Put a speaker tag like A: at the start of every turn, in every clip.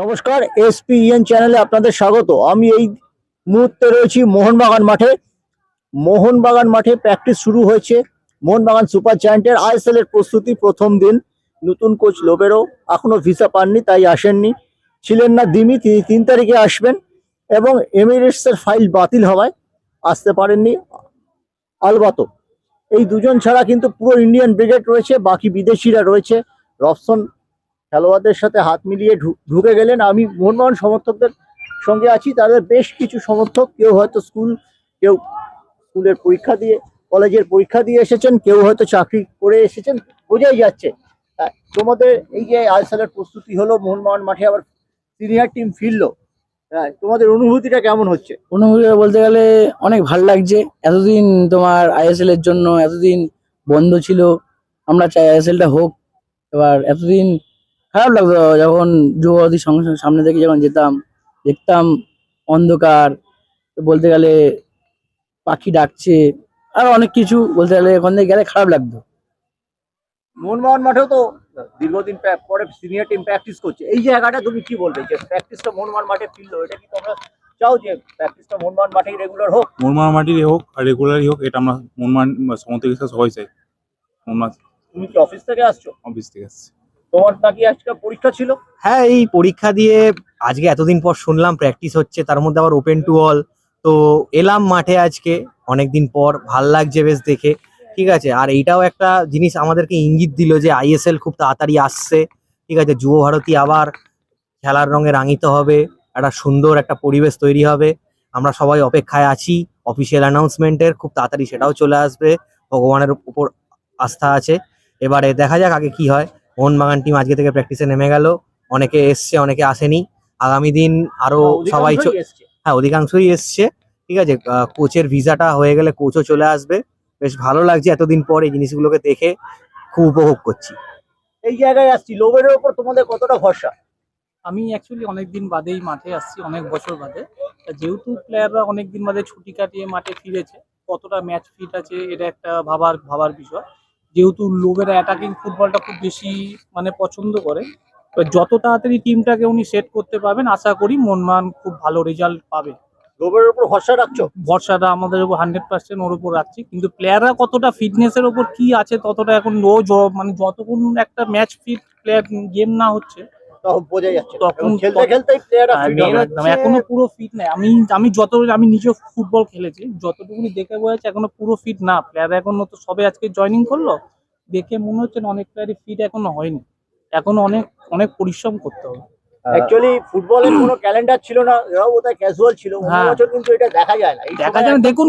A: নমস্কার এসপিএন চ্যানেলে আপনাদের স্বাগত। আমি এই মুহূর্তে রয়েছি মোহনবাগান মাঠে। মোহনবাগান মাঠে প্র্যাকটিস শুরু হয়েছে। মোহনবাগান সুপার জায়ান্টের আইএসএল এর প্রস্তুতি প্রথম দিন। নতুন কোচ লোবেরও এখনও ভিসা পাননি, তাই আসেননি। ছিলেন না দিমি, তিনি তিন তারিখে আসবেন এবং এমিরেটসের ফাইল বাতিল হওয়ায় আসতে পারেননি আলবাতো। এই দুজন ছাড়া কিন্তু পুরো ইন্ডিয়ান ব্রিগেড রয়েছে, বাকি বিদেশিরা রয়েছে। রবসন খেলোয়াড়দের সাথে হাত মিলিয়ে ঢুকে গেলেন। আমি মোহনবাগান সমর্থকদের সঙ্গে আছি, তাদের বেশ কিছু সমর্থক। কেউ হয়তো স্কুল, কেউ স্কুলের পরীক্ষা দিয়ে, কলেজের পরীক্ষা দিয়ে এসেছেন, কেউ হয়তো চাকরি করে এসেছেন, বোঝাই যাচ্ছে। তোমাদের এই যে আইএসএল এর প্রস্তুতি হলো মোহনবাগান মাঠে আবার সিনিয়র টিম ফিরলো। তোমাদের অনুভূতিটা কেমন হচ্ছে?
B: অনুভূতি বলতে গেলে অনেক ভালো লাগছে। এতদিন তোমার আইএসএল এর জন্য এতদিন বন্ধ ছিল। আমরা চাই আইএসএল টা হোক। এবার এতদিন খারাপ লাগতো যখন যুবতী সঙ্গে সঙ্গে সামনে থেকে যখন যেতাম দেখতাম অন্ধকার বলতে গেলে পাখি ডাকছে আর অনেক কিছু বলতে গেলে ওখান থেকে গেলে খারাপ লাগতো।
A: মোহনবাগান মাঠেও তো দীর্ঘদিন পরে সিনিয়র টিম প্র্যাকটিস করছে। এই জায়গাটা তুমি কি বলবে? যে প্র্যাকটিসটা মোহনবাগান মাঠে ফিরলো এটা কি তোমরা চাও যে প্র্যাকটিসটা মোহনবাগান মাঠেই রেগুলার হোক?
C: মাটিরই হোক আর রেগুলারই হোক এটা আমরা হিসেবে সবাই চাই। মোরমান
A: তুমি কি অফিস থেকে আসছো?
C: অফিস থেকে আসছে।
A: তোমার নাকি আজকে পরীক্ষা ছিল?
D: হ্যাঁ এই পরীক্ষা দিয়ে আজকে এতদিন পর শুনলাম প্র্যাকটিস হচ্ছে, তার মধ্যে আবার ওপেন টু অল তো এলাম মাঠে আজকে, অনেকদিন পর, ভালো লাগছে বেশ দেখে। ঠিক আছে, আর এইটাও একটা জিনিস আমাদেরকে ইঙ্গিত দিল যে আইএসএল খুব তাড়াতাড়ি আসছে। ঠিক আছে, যুব ভারতী আবার খেলার রঙে রাঙিত হবে, একটা সুন্দর একটা পরিবেশ তৈরি হবে। আমরা সবাই অপেক্ষায় আছি অফিসিয়াল অ্যানাউন্সমেন্টের খুব তাড়াতাড়ি সেটাও চলে আসবে, ভগবানের উপর আস্থা আছে। এবারে দেখা যাক আগে কি হয়। মোহনবাগান টিম আজকে থেকে প্র্যাকটিসে নেমে গেল। অনেকে এসছে অনেকে আসেনি। আগামী দিন আরও সবাই চ- হ্যাঁ অধিকাংশই এসছে। ঠিক আছে কোচের ভিসাটা হয়ে গেলে কোচও চলে আসবে। বেশ ভালো লাগছে এতদিন পর এই জিনিসগুলোকে দেখে। খুব উপভোগ করছি।
A: এই জায়গায় আসছি লোভের ওপর তোমাদের কতটা ভরসা?
E: আমি অ্যাকচুয়ালি অনেক দিন বাদেই মাঠে আসছি অনেক বছর বাদে। তা যেহেতু প্লেয়াররা অনেক দিন বাদে ছুটি কাটিয়ে মাঠে ফিরেছে কতটা ম্যাচ ফিট আছে এটা একটা ভাবার ভাবার বিষয়। যেহেতু লোবেরা অ্যাটাকিং ফুটবলটা খুব বেশি মানে পছন্দ করে তো যত তাড়াতাড়ি টিমটাকে উনি সেট করতে পারবেন আশা করি মনমান খুব ভালো রেজাল্ট পাবে।
A: লোবের উপর ভরসা রাখছো?
E: ভরসাটা আমাদের উপর হান্ড্রেড পার্সেন্ট ওর উপর রাখছি কিন্তু প্লেয়াররা কতটা ফিটনেসের ওপর কি আছে ততটা এখন ও মানে যতক্ষণ একটা ম্যাচ ফিট প্লেয়ার গেম না হচ্ছে
A: তখন বোঝা যাচ্ছে
E: তখন-
A: খেলতে হবে
E: একদম এখনও পুরো ফিট নাই। আমি আমি যত আমি নিজে ফুটবল খেলেছি। যতটুকুনি দেখে বোঝা যাচ্ছে এখনও পুরো ফিট না। প্লেয়ার এখনও তো সবে আজকে জয়েনিং করল। দেখে মনে হচ্ছে না অনেক প্লেয়ারই ফিট এখনও হয়নি। এখনও অনেক অনেক পরিশ্রম করতে হবে।
A: অ্যাকচুয়ালি ফুটবলের কোনো ক্যালেন্ডার ছিল না এরাও বোধহয় ক্যাজুয়াল ছিল।
E: হ্যাঁ।
A: বছর কিন্তু এটা দেখা যায় না।
E: দেখা যায় না, দেখুন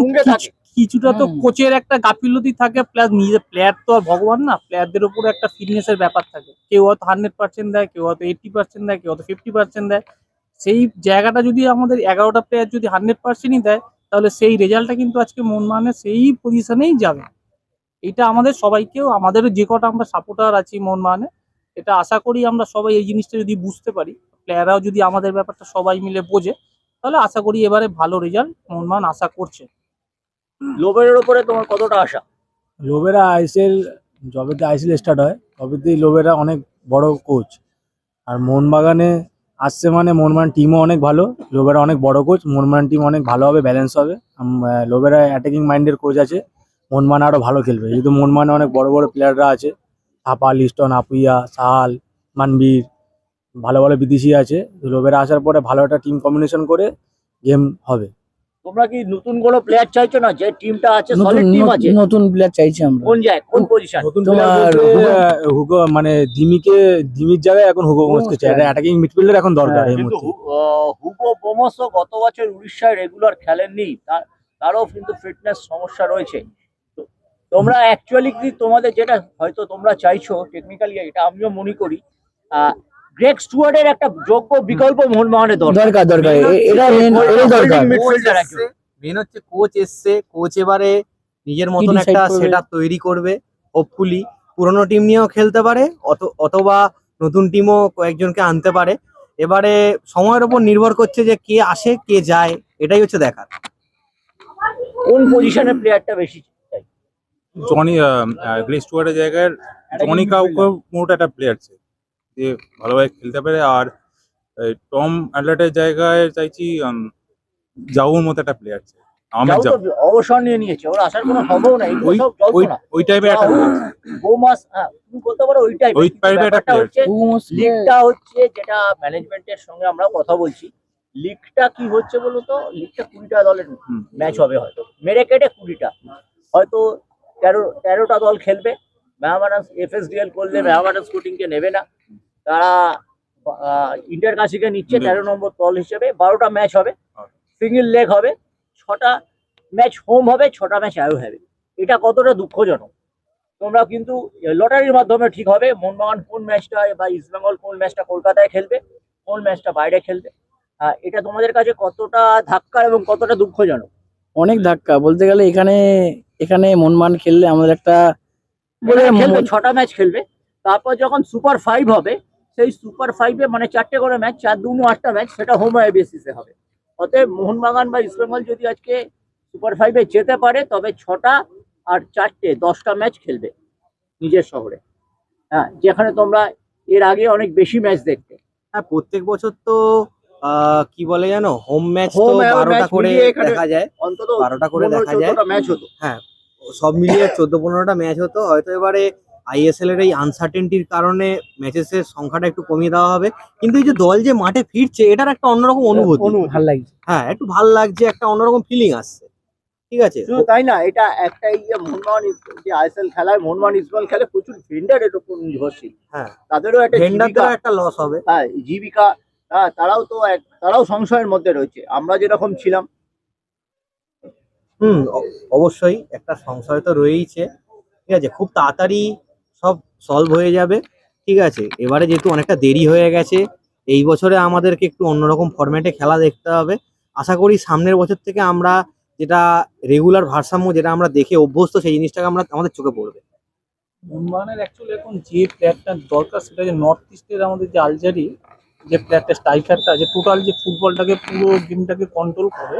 E: কিছুটা তো। কোচের একটা গাফিলতি থাকে প্লাস নিজের প্লেয়ার তো আর ভগবান না। প্লেয়ারদের উপর একটা ফিটনেসের ব্যাপার থাকে। কেউ হয়তো হান্ড্রেড পার্সেন্ট দেয় কেউ হয়তো এইটটি পার্সেন্ট দেয় কেউ হয়তো ফিফটি পার্সেন্ট দেয়। সেই জায়গাটা যদি আমাদের এগারোটা প্লেয়ার যদি হান্ড্রেড পার্সেন্টই দেয় তাহলে সেই রেজাল্টটা কিন্তু আজকে মন মানে সেই পজিশনেই যাবে। এটা আমাদের সবাইকেও আমাদের যে কটা আমরা সাপোর্টার আছি মন মানে এটা আশা করি আমরা সবাই এই জিনিসটা যদি বুঝতে পারি প্লেয়াররাও যদি আমাদের ব্যাপারটা সবাই মিলে বোঝে তাহলে আশা করি এবারে ভালো রেজাল্ট মনমান আশা করছে।
A: লোবের উপরে তোমার কতটা আশা?
F: লোবেরা আইসেল যবেতে আইসেল স্টার্ট হয় তবেতেই লোবেরা অনেক বড় কোচ আর মোহনবাগানে আসছে মানে মোহনবাগান টিমও অনেক ভালো লোবেরা অনেক বড় কোচ মোহনবাগান টিম অনেক ভালো হবে ব্যালেন্স হবে। লোবেরা অ্যাটাকিং মাইন্ডের কোচ আছে মোহনবাগান আরও ভালো খেলবে। যেহেতু মোহনবাগানে অনেক বড় বড় প্লেয়াররা আছে থাপা লিস্টন আপুইয়া সাহাল মানবীর ভালো ভালো বিদেশি আছে। লোবেরা আসার পরে ভালো একটা টিম কম্বিনেশন করে গেম হবে।
A: তোমরা কি নতুন কোনো প্লেয়ার চাইছো না? যে টিমটা আছে সলিড টিম আছে?
B: নতুন প্লেয়ার চাইছি আমরা।
A: কোন জায়গায়? কোন পজিশন
F: নতুন
B: তোমার
F: প্লেয়ার
B: হুগো-
F: মানে দিমিকে দিমির জায়গায় এখন হুগো
B: হুগো
F: মোসকে চাই। অ্যাটাকিং মিডফিল্ডার এখন দরকার
B: হ্যাঁ,
F: এই
A: কিন্তু
F: মুহূর্তে
A: হু- হুগো বোমস গত বছর উড়িষ্যায় রেগুলার খেলেননি। তার তারও কিন্তু ফিটনেস সমস্যা রয়েছে। তোমরা অ্যাকচুয়ালি কি তোমাদের যেটা হয়তো তোমরা চাইছো টেকনিক্যালি এটা আমিও মনে করি গ্রেক স্টুয়ার্ডের একটা যোগ্য বিকল্প মোহনবাগানের দরকার।
B: দরকার দরকার। এটা দরকার।
D: মেন হচ্ছে কোচ এসছে। কোচ এবারে নিজের মতন একটা
B: করবে?
D: সেট তৈরি করবে হোপফুলি পুরোনো টিম নিয়েও খেলতে পারে অত অথবা নতুন টিমও কয়েকজনকে আনতে পারে। এবারে সময়ের উপর নির্ভর করছে যে কে আসে কে যায় এটাই হচ্ছে দেখার।
A: কোন পজিশনের প্লেয়ারটা বেশি
C: জনি গ্রেস স্টুয়ার্টের জায়গায় জনি কাউকে মোট একটা প্লেয়ার আছে যে ভালোভাবে খেলতে পারে। আর টম অ্যাডলার্টের জায়গায় চাইছি জাউর মতো একটা প্লেয়ার চাই আহমেদ জাউ।
A: অবসর নিয়ে নিয়েছে ওর আসার কোনো সম্ভব নাই
C: ওই ওই
A: জল্পনা
C: ওই টাইপের একটা
A: হ্যাঁ তুমি বলতে পারো ওই
C: ওই একটা।
A: লিগটা হচ্ছে যেটা ম্যানেজমেন্টের সঙ্গে আমরা কথা বলছি লিগটা কি হচ্ছে বলতো? লিগটা কুড়িটা দলের ম্যাচ হবে হয়তো মেরে কেটে কুড়িটা। হয়তো তেরো তেরোটা দল খেলবে। মেহামারান এফএসডিএল করলে মেহামারান স্কুটিংকে নেবে না। তারা ইন্টার কাশিকে নিচ্ছে তেরো নম্বর দল হিসেবে। বারোটা ম্যাচ হবে। সিঙ্গেল লেগ হবে। ছটা ম্যাচ হোম হবে ছটা ম্যাচ আয়ো হবে। এটা কতটা দুঃখজনক। তোমরা কিন্তু লটারির মাধ্যমে ঠিক হবে। মোহনবাগান কোন ম্যাচটা বা ইস্টবেঙ্গল কোন ম্যাচটা কলকাতায় খেলবে কোন ম্যাচটা বাইরে খেলবে। এটা তোমাদের কাছে কতটা ধাক্কা এবং কতটা দুঃখজনক?
B: অনেক ধাক্কা। বলতে গেলে এখানে এখানে মনমান খেললে আমাদের একটা
A: ছটা ম্যাচ খেলবে। তারপর যখন সুপার ফাইভ হবে সেই সুপার ফাইভে মানে চারটে করে ম্যাচ চার দুনো আটটা ম্যাচ সেটা হোম বেসিসে হবে। অতএব মোহনবাগান বা ইস্টবেঙ্গল যদি আজকে সুপার ফাইভে যেতে পারে তবে ছটা আর চারটে দশটা ম্যাচ খেলবে নিজের শহরে। হ্যাঁ যেখানে তোমরা এর আগে অনেক বেশি ম্যাচ দেখতে।
D: হ্যাঁ প্রত্যেক বছর তো কি বলে জানো? হোম ম্যাচ তো বারোটা করে দেখা যায়।
A: অন্তত
D: বারোটা করে দেখা যায়।
A: ম্যাচ হতো।
D: হ্যাঁ সব মিলিয়ে চোদ্দ পনেরোটা ম্যাচ হতো। হয়তো এবারে আইএসএল এর এই আনসার্টেনটির কারণে ম্যাচেসের সংখ্যাটা একটু কমিয়ে দেওয়া হবে। কিন্তু এই যে দল যে মাঠে ফিরছে এটার একটা অন্যরকম অনুভূতি।
B: ভালো লাগছে।
D: হ্যাঁ একটু ভালো লাগছে একটা অন্যরকম ফিলিং আসছে। ঠিক আছে?
A: শুধু তাই না এটা একটা এই যে মোহনবাগান যে আইএসএল খেলায় মোহনবাগান ইসবল খেলে প্রচুর ভেন্ডার এর উপর নির্ভরশীল।
D: হ্যাঁ।
A: তাদেরও একটা
D: একটা লস হবে।
A: হ্যাঁ জীবিকা হ্যাঁ তারাও তো এক তারাও সংশয়ের মধ্যে রয়েছে। আমরা যেরকম ছিলাম।
D: হুম অবশ্যই একটা সংশয় তো রয়েইছে। ঠিক আছে খুব তাড়াতাড়ি সব সলভ হয়ে যাবে। ঠিক আছে এবারে যেহেতু অনেকটা দেরি হয়ে গেছে এই বছরে আমাদেরকে একটু অন্যরকম ফরম্যাটে খেলা দেখতে হবে। আশা করি সামনের বছর থেকে আমরা যেটা রেগুলার ভারসাম্য যেটা আমরা দেখে অভ্যস্ত সেই জিনিসটাকে আমরা আমাদের চোখে পড়বে।
E: মোহনবাগানের অ্যাকচুয়ালি এখন যে প্লেয়ারটার দরকার সেটা যে নর্থ ইস্টের আমাদের যে আলজারি যে প্লেয়ারটা স্ট্রাইকারটা যে টোটাল যে ফুটবলটাকে পুরো গেমটাকে কন্ট্রোল করে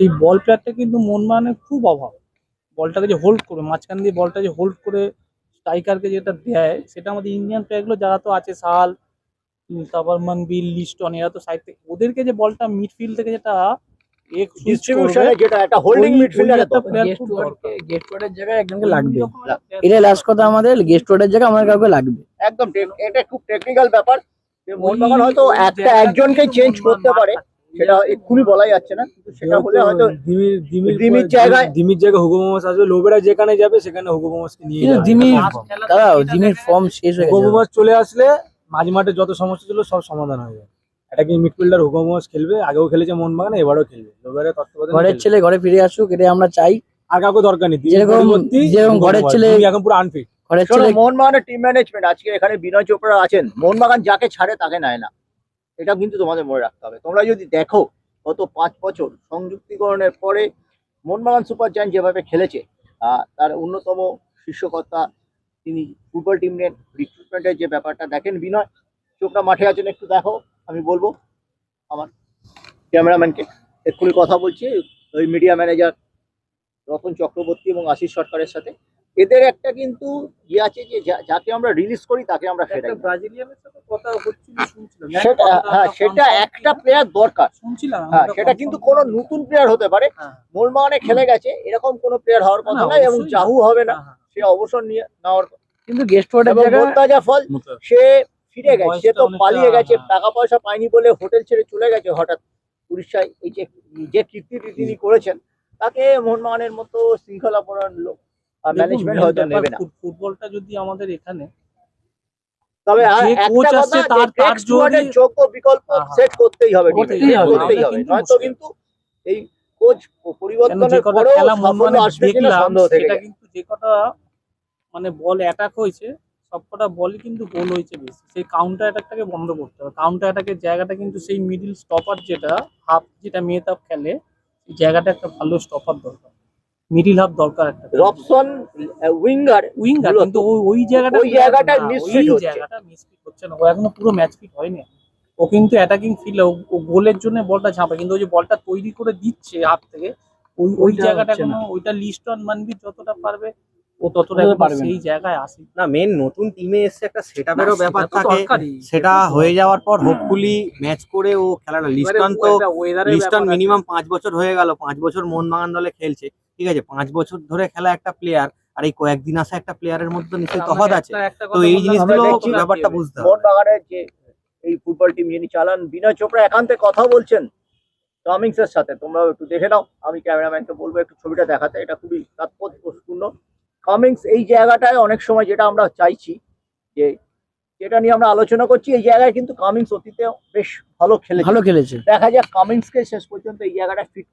E: সেই বল প্লেয়ারটা কিন্তু মন মানে খুব অভাব। বলটাকে যে হোল্ড করে মাঝখান দিয়ে বলটা যে হোল্ড করে স্ট্রাইকারকে যেটা দেয় সেটা আমাদের ইন্ডিয়ান প্লেয়ারগুলো যারা তো আছে সাল তারপর মানবিল লিস্টন এরা তো সাইড থেকে ওদেরকে যে বলটা মিডফিল্ড থেকে যেটা
B: এটা লাস্ট কথা আমাদের গেস্ট ওয়ার্ডের জায়গায় আমাদের কাউকে লাগবে।
A: একদম এটা খুব টেকনিক্যাল ব্যাপার। মোহনবাগান হয়তো একটা একজনকে চেঞ্জ করতে পারে সেটা এক্ষুনি বলা যাচ্ছে না কিন্তু সেটা হলে হয়তো
F: দিমির দিমির
A: দিমির জায়গায়-
F: দিমির জায়গায় হুগো মোমোস আসবে লোবেরা যেখানে যাবে সেখানে হুগো মোমোসকে নিয়ে
B: কিন্তু
F: যাবে।
B: দিমির দাঁড়াও জিমের ফর্ম শেষ হয়ে
F: হুগো চলে আসলে মাঝ মাঠে যত সমস্যা ছিল সব সমাধান হয়ে যাবে। এটা কি মিডফিল্ডার হুগো মোমোস খেলবে? আগেও খেলেছে মোহনবাগান এবারও খেলবে। লোবেরা তত্ত্বাবধানে
B: ঘরের ছেলে ঘরে ফিরে আসুক এটাই আমরা চাই।
F: আর কাউকে দরকার নেই
B: যেরকম- যেরকম ঘরের ছেলে-
F: এখন পুরো আনফিট
A: মোহনবাগানের টিম ম্যানেজমেন্ট আজকে এখানে বিনয় চোপড়া আছেন। মোহনবাগান যাকে ছাড়ে তাকে নেয় না। এটা কিন্তু তোমাদের মনে রাখতে হবে। তোমরা যদি দেখো গত পাঁচ বছর সংযুক্তিকরণের পরে মোহনবাগান সুপার জায়ান্ট যেভাবে খেলেছে তার অন্যতম শীর্ষকর্তা তিনি ফুটবল টিম নেন রিক্রুটমেন্টের যে ব্যাপারটা দেখেন বিনয় চোপড়া মাঠে আছেন একটু দেখো আমি বলব। আমার ক্যামেরাম্যানকে এক্ষুনি কথা বলছি। ওই মিডিয়া ম্যানেজার রতন চক্রবর্তী এবং আশিস সরকারের সাথে। এদের একটা কিন্তু ইয়ে আছে যে যাকে আমরা রিলিজ করি তাকে আমরা ফেরাই।
E: ব্রাজিলিয়ানের সাথে কথা হচ্ছিল শুনছিলাম।
A: সেটা হ্যাঁ সেটা একটা প্লেয়ার দরকার।
E: শুনছিলাম
A: হ্যাঁ সেটা কিন্তু কোনো নতুন প্লেয়ার হতে পারে।
E: হ্যাঁ।
A: মোলমানে খেলে গেছে এরকম কোনো প্লেয়ার হওয়ার কথা
E: না,
A: এবং। জাহু হবে না।
E: হ্যাঁ, হ্যাঁ।
A: সে অবসর নিয়ে নেওয়ার
B: কিন্তু গেস্ট ওয়ার্ডের
A: এবং ফল সে ফিরে গেছে সে তো পালিয়ে গেছে
E: হ্যাঁ।
A: টাকা পয়সা পায়নি বলে হোটেল ছেড়ে চলে গেছে হঠাৎ উড়িষ্যায়। এই যে যে কীর্তিটি তিনি করেছেন তাকে মোহনবাগানের মতো শৃঙ্খলাপরায়ণ লোক ম্যানেজমেন্ট হয়তো নেবে না।
E: ফুটবলটা যদি আমাদের এখানে
A: তবে একটা কথা
E: তার-
A: যোগ্য বিকল্প
E: হ্যাঁ, হ্যাঁ।
A: সেট করতেই হবে
E: করতেই
B: হবে,
A: নয়তো কিন্তু এই কোচ পরিবর্তনের পরেও সাফল্য
E: মানে
A: আসবে কিনা সন্দেহ থেকে
E: সেটা কিন্তু যে কটা মানে বল অ্যাটাক হয়েছে সবকটা বলই কিন্তু গোল হয়েছে বেশি। সেই কাউন্টার অ্যাটাকটাকে বন্ধ করতে হবে। কাউন্টার অ্যাটাকের জায়গাটা কিন্তু সেই মিডিল স্টপার যেটা হাফ যেটা মেহতাব খেলে জায়গাটা একটা ভালো স্টপার দরকার। মিডিল হাফ দরকার একটা
A: রবসন উইঙ্গার
E: উইঙ্গার কিন্তু ওই জায়গাটা
A: ওই জায়গাটা
E: ওই
A: হচ্ছে।
E: জায়গাটা মিসফিট হচ্ছে না। ও এখনও পুরো ম্যাচ ফিট হয়নি। ও কিন্তু অ্যাটাকিং ফিল্ড ও গোলের জন্য বলটা ঝাঁপে কিন্তু ওই যে বলটা তৈরি করে দিচ্ছে হাত থেকে ওই ওই জায়গাটা এখনও ওইটা লিস্টন মানবি যতটা পারবে ও ততটা
B: পারবে।
E: সেই জায়গায় আসে।
D: না মেন নতুন টিমে এসে একটা সেটআপেরও ব্যাপার থাকে। সেটা হয়ে যাওয়ার পর হোপফুলি ম্যাচ করে ও খেলাটা লিস্টন তো লিস্টন মিনিমাম পাঁচ বছর হয়ে গেল পাঁচ বছর মোহনবাগান দলে খেলছে। ঠিক আছে পাঁচ বছর ধরে খেলা একটা প্লেয়ার আর এই কয়েকদিন আসা একটা প্লেয়ারের মধ্যে নিশ্চয়ই তফাৎ আছে। তো এই জিনিসগুলো ব্যাপারটা বুঝতে হবে।
A: যে এই ফুটবল টিম যিনি চালান বিনয় চোপড়া একান্তে কথা বলছেন কামিংস এর সাথে। তোমরাও একটু দেখে নাও। আমি ক্যামেরাম্যানকে বলব একটু ছবিটা দেখাতে। এটা খুবই তাৎপর্যপূর্ণ। কামিংস এই জায়গাটায় অনেক সময় যেটা আমরা চাইছি যে যেটা নিয়ে আমরা আলোচনা করছি এই জায়গায় কিন্তু কামিংস অতীতে বেশ ভালো খেলে
B: ভালো খেলেছে।
A: দেখা যাক কামিংসকে শেষ পর্যন্ত এই জায়গাটা ফিট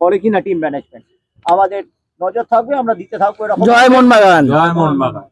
A: করে কিনা টিম ম্যানেজমেন্ট আমাদের নজর থাকবে আমরা দিতে থাকব
B: জয় মোহন বাগান
C: জয় মোহন বাগান